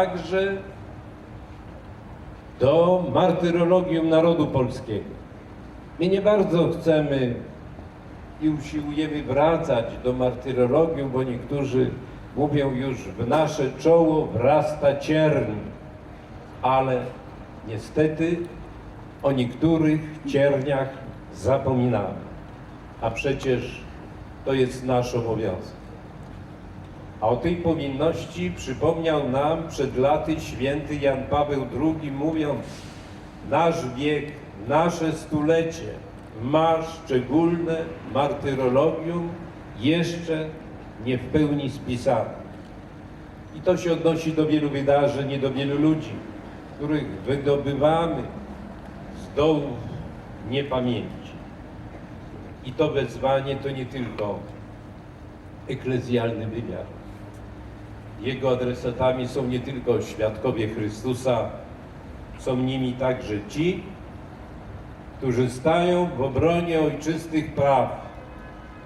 także do martyrologium narodu polskiego. My nie bardzo chcemy i usiłujemy wracać do martyrologium, bo niektórzy mówią już w nasze czoło wrasta cierń, ale niestety o niektórych cierniach zapominamy, a przecież to jest nasz obowiązek. A o tej powinności przypomniał nam przed laty święty Jan Paweł II, mówiąc: Nasz wiek, nasze stulecie ma szczególne martyrologium jeszcze nie w pełni spisane. I to się odnosi do wielu wydarzeń i do wielu ludzi, których wydobywamy z dołów niepamięci. I to wezwanie to nie tylko eklezjalny wymiar. Jego adresatami są nie tylko świadkowie Chrystusa, są nimi także ci, którzy stają w obronie ojczystych praw,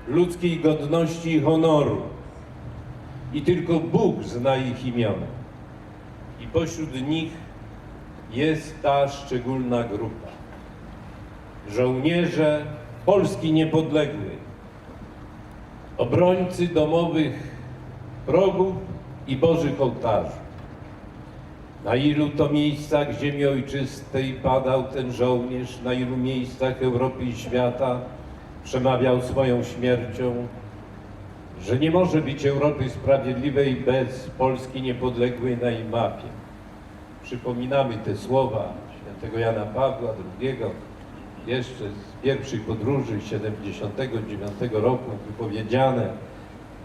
ludzkiej godności i honoru. I tylko Bóg zna ich imiona. I pośród nich jest ta szczególna grupa. Żołnierze Polski niepodległej, obrońcy domowych progów i Bożych ołtarzy. Na ilu to miejscach ziemi ojczystej padał ten żołnierz, na ilu miejscach Europy i świata przemawiał swoją śmiercią, że nie może być Europy sprawiedliwej bez Polski niepodległej na jej mapie. Przypominamy te słowa świętego Jana Pawła II, jeszcze z pierwszej podróży 79 roku wypowiedziane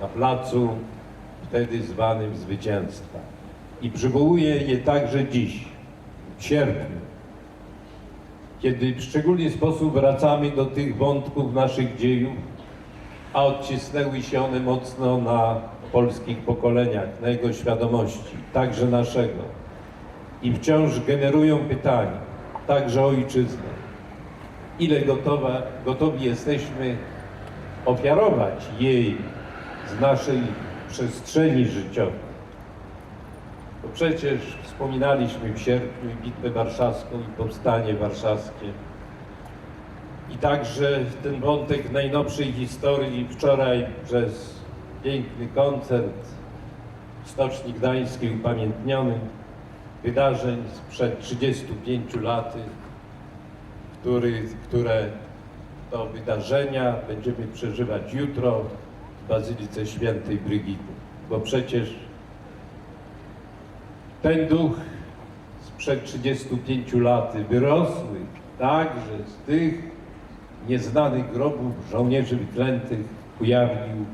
na placu wtedy zwanym zwycięstwa. I przywołuję je także dziś, w sierpniu, kiedy w szczególny sposób wracamy do tych wątków naszych dziejów, a odcisnęły się one mocno na polskich pokoleniach, na jego świadomości, także naszego. I wciąż generują pytania, także ojczyznę. Ile gotowa, gotowi jesteśmy ofiarować jej z naszej przestrzeni życiowej. Bo przecież wspominaliśmy w sierpniu i Bitwę Warszawską i Powstanie Warszawskie. I także ten wątek najnowszej historii wczoraj przez piękny koncert Stoczni Gdańskiej upamiętniony wydarzeń sprzed 35 laty, który, które to wydarzenia będziemy przeżywać jutro Bazylice Świętej Brygidy. Bo przecież ten duch sprzed 35 lat wyrosły także z tych nieznanych grobów żołnierzy wyklętych ujawnił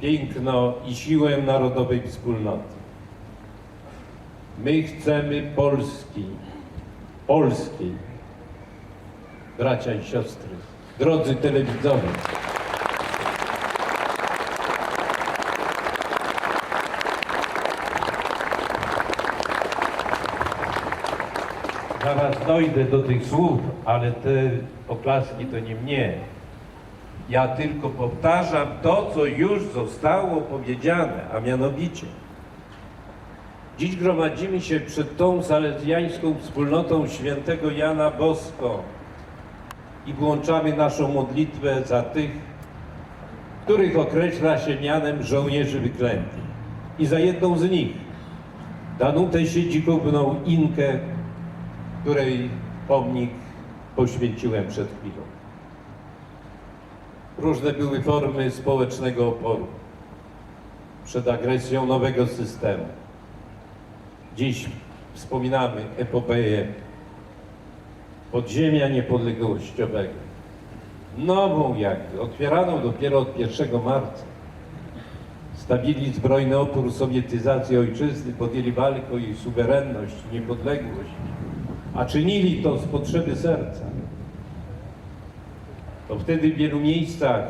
piękno i siłę narodowej wspólnoty. My chcemy Polski, polskiej, bracia i siostry, drodzy telewidzowie. Zaraz dojdę do tych słów, ale te oklaski to nie mnie. Ja tylko powtarzam to, co już zostało powiedziane, a mianowicie dziś gromadzimy się przed tą salezjańską wspólnotą świętego Jana Bosko i włączamy naszą modlitwę za tych, których określa się mianem żołnierzy wyklętych. I za jedną z nich, Danutę Siedzikówną Inkę, której pomnik poświęciłem przed chwilą. Różne były formy społecznego oporu przed agresją nowego systemu. Dziś wspominamy epopeję podziemia niepodległościowego. Nową jakby, otwieraną dopiero od 1 marca. Stawili zbrojny opór sowietyzacji ojczyzny, podjęli walkę o jej suwerenność, niepodległość, a czynili to z potrzeby serca. To wtedy w wielu miejscach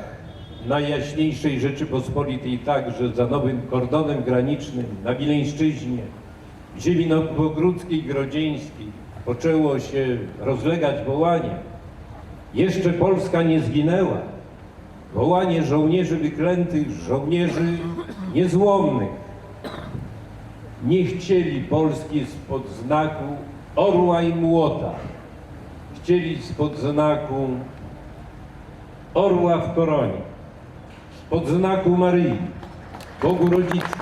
Najjaśniejszej Rzeczypospolitej także za nowym kordonem granicznym na Wileńszczyźnie, w ziemi nowogródzkiej, grodzieńskiej poczęło się rozlegać wołanie. Jeszcze Polska nie zginęła. Wołanie żołnierzy wyklętych, żołnierzy niezłomnych. nie chcieli Polski spod znaku orła i młota. Chcieli spod znaku orła w koronie, spod znaku Maryi, Bogu Rodzicy,